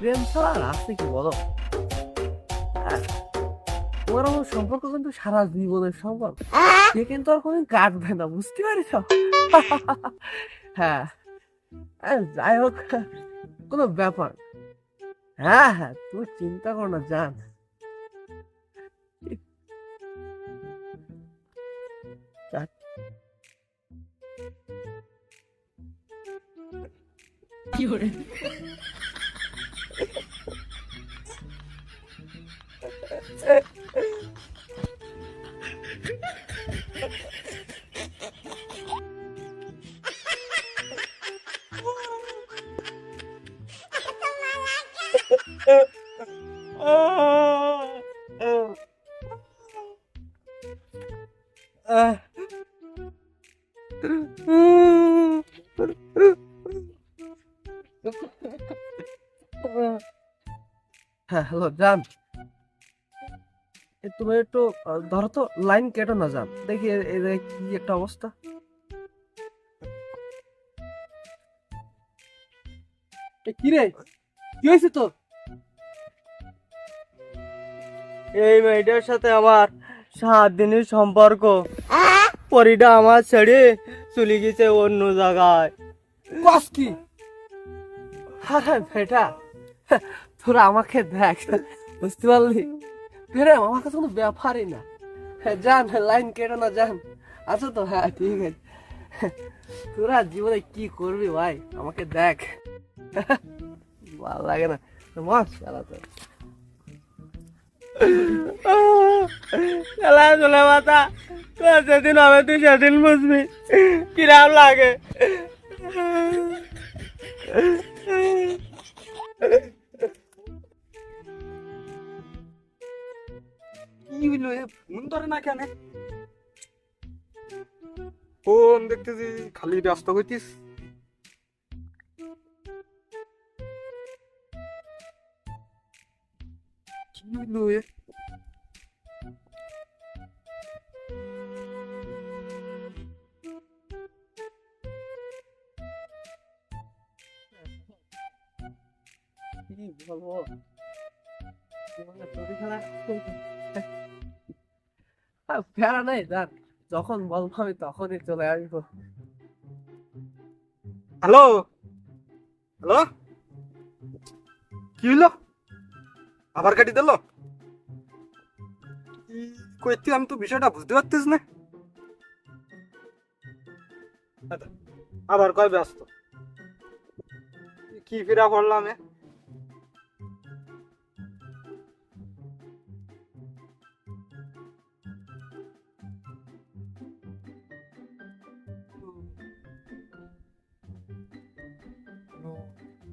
প্রেম ছাড়া আর আছে কি বলো তোমার আমার সম্পর্ক কিন্তু সারা জীবনের সম্পর্ক সে কিন্তু আর কোনদিন কাটবে না বুঝতে পারিস হ্যাঁ যাই হোক কোনো ব্যাপার হ্যাঁ হ্যাঁ তুমি চিন্তা করো না জান 비올. 아. 아. 아. হ্যাঁ হ্যালো জান। তুমি একটু ধরো তো লাইন কেটো না জান। দেখি কি একটা অবস্থা। কি রে? কি হয়েছে তোর? এই মেয়েটার সাথে আমার সাত দিনের সম্পর্ক। পরিটা আমার ছেড়ে চলে গেছে অন্য জায়গায়। কস কি? হ্যাঁ বেটা তোরা আমাকে দেখ বুঝতে পারলি? ফেরে আমার কাছে কোনো ব্যাপারই না। হ্যাঁ, যান লাইন কেটো না যান। আছো তো হ্যাঁ ঠিক আছে। তোরা জীবনে কি করবি ভাই? আমাকে দেখ। ভালো লাগে না। মাছ খেলা তো। খেলা চলে মাথা তোর যেদিন হবে তুই সেদিন বুঝবি। কিরাম লাগে। কি হইল এ ফোন ধরে না কেন ফোন দেখতেছি খালি ব্যস্ত হইতিস কি হইল এ কি বলব জীবনে ছবি খেলা আর প্যারা নেই যান যখন বলব আমি তখনই চলে আসব। হ্যালো? হ্যালো? কি হইল? আবার কাটি দিল? কইতে, আমি তো বিষয়টা বুঝতে পারতিস না। আবার কয় ব্যস্ত? কি ফিরা করলাম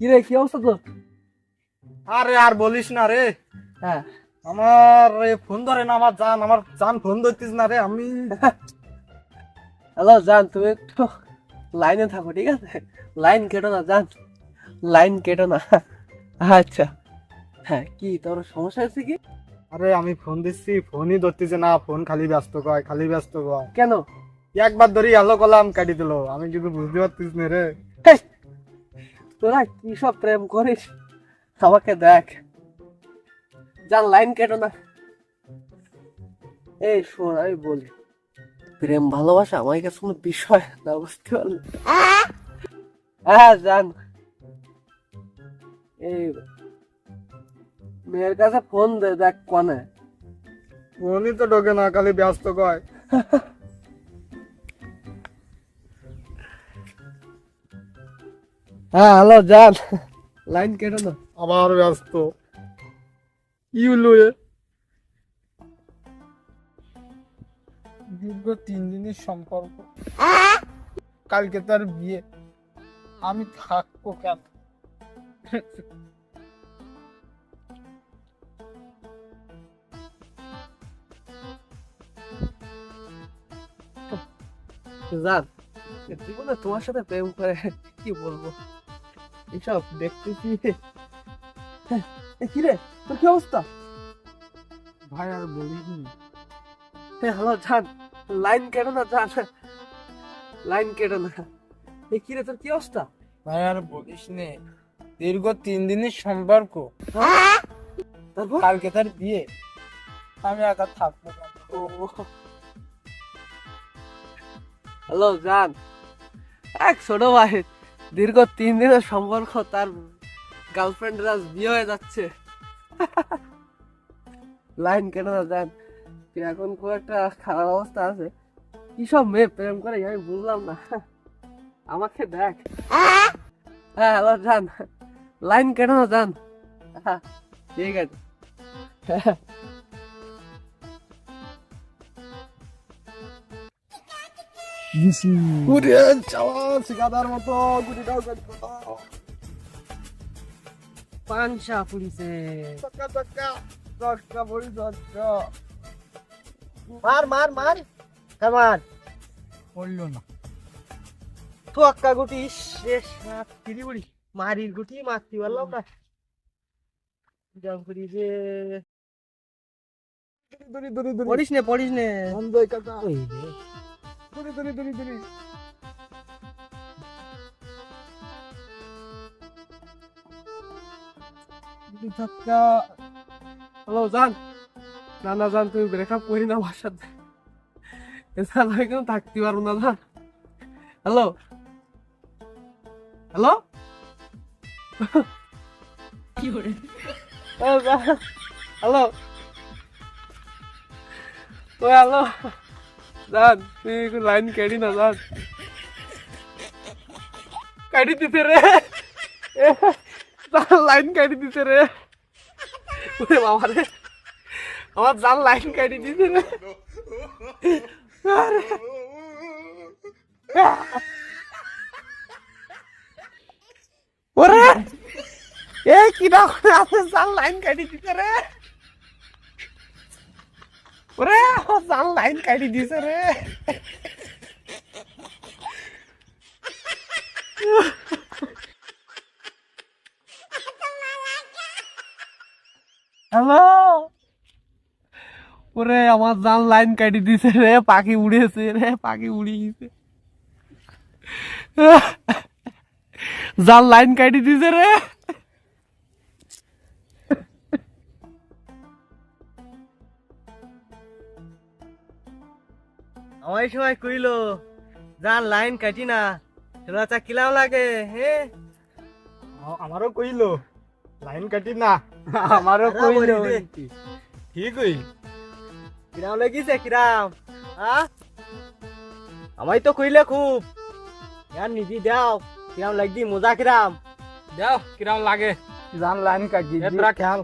এ? কি অবস্থা তোর? আরে আর বলিস না রে। হ্যাঁ। আমার ফোন ধরে না আমার জান আমার জান ফোন ধরতিস না রে আমি হ্যালো জান তুমি একটু লাইনে থাকো ঠিক আছে? লাইন কেটো না জান। লাইন কেটো না। আচ্ছা। হ্যাঁ কি তোর সমস্যা আছে কি? আরে আমি ফোন দিচ্ছি ফোনই ধরতেছে না ফোন খালি ব্যস্ত কয় খালি ব্যস্ত কয়। কেন? একবার ধরি হ্যালো কলাম কাটি দিল আমি কিন্তু বুঝতে পারতিস না রে। তোরা কি সব প্রেম করিস? আমাকে দেখ। জান লাইন কেটো না। এই শোন আমি বলি প্রেম ভালোবাসা আমার কাছে কোনো বিষয় না বুঝতে পারলি? হ্যাঁ জান। এই মেয়ের কাছে ফোন দে দেখ কনে। ফোনই তো ঢোকে না খালি ব্যস্ত কয়। হ্যাঁ হ্যালো জান লাইন কেটো না আবার ব্যস্ত। কি দীর্ঘ তিন দিনের সম্পর্ক। কালকে তার বিয়ে। আমি থাকব কেন? জান জীবনে তোমার সাথে প্রেম করে কি বলব? এসব দেখতেছি। হ্যাঁ, এ কি রে? তোর কি অবস্থা? ভাই আর বলিস হ্যাঁ হ্যালো জান লাইন কেটো না জান লাইন কেটো না। এ কি রে তোর কি অবস্থা? ভাই আর বলিস নে দীর্ঘ তিন দিনের সম্পর্ক। তারপর? কালকে তার বিয়ে। আমি একা থাকব। হ্যালো জান। এক ছোট ভাই। দীর্ঘ তিন দিনের সম্পর্ক তার গার্লফ্রেন্ড আজ বিয়ে হয়ে যাচ্ছে। লাইন কেন না তুই এখন খুব একটা খারাপ অবস্থা আছে। কি সব মেয়ে প্রেম করে আমি বুঝলাম না। আমাকে দেখ। হ্যাঁ হ্যালো যান লাইন কেন না হ্যাঁ, ঠিক আছে। গুড়ি চাওয়া শিকাদার মতো গুড়ি দাও পানসা পুলিশে। চক্কা চক্কা চক্কা বড়ি চক্কা। মার মার মার। কামান পড়ল না। তো আক্কা গুটি শেষ তিরি বুড়ি মারির গুটি মারতে পারলাম না। দড়ি পড়িস নে পড়িস নে। কাকা দড়ি দড়ি দড়ি দড়ি হ্যালো জান। না না জান তুমি ব্রেকআপ করি না আমার সাথে। এছাড়া আমি কেন থাকতে পারব না জান। হ্যালো। একটু লাইন কেডি না জান কাটি দিতে রে। লাইন কাটি দিতে রে। ওরে বাবা রে। আমার জান লাইন কাটি দিতে রে। ওরে। এ, কি না আমার জান লাইন কাটি দিতে রে। ওরে জান লাইন কাটি দিছে রে। হ্যালো? ওরে, আমার জান লাইন কাটি দিছে রে, পাখি উড়েছে রে, পাখি উড়ে গেছে জাল লাইন কাটি দিছে রে। এই সময় কইলো যান লাইন কাটি না তোরা চা কিলাম লাগে হে? আ- আমারও কইলো লাইন কাটি না আমারও কইলো দে। ঠিকই কিরাম লাগিছে কিরাম? হ্যাঁ আমাই তো কইলে খুব। ইয়ার নিদি দাও কিরাম লাগদি মজা কিরাম। দাও কিরাম লাগে। জান লাইন কাটি খেয়াল।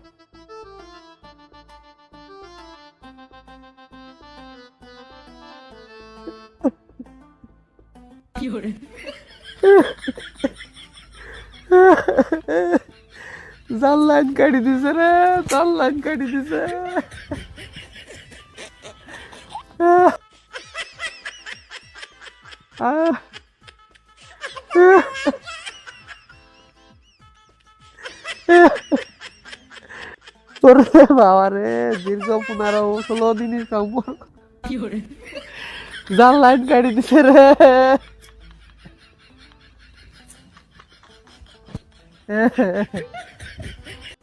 জাল লাইন কাটি দিছে রে জাল লাইন কাটি দিছে। তোরে বাবা রে দীর্ঘ পনেরো ষোলো দিনের সম্পর্ক। জাল লাইন কাটি দিছে রে 嗯哼哼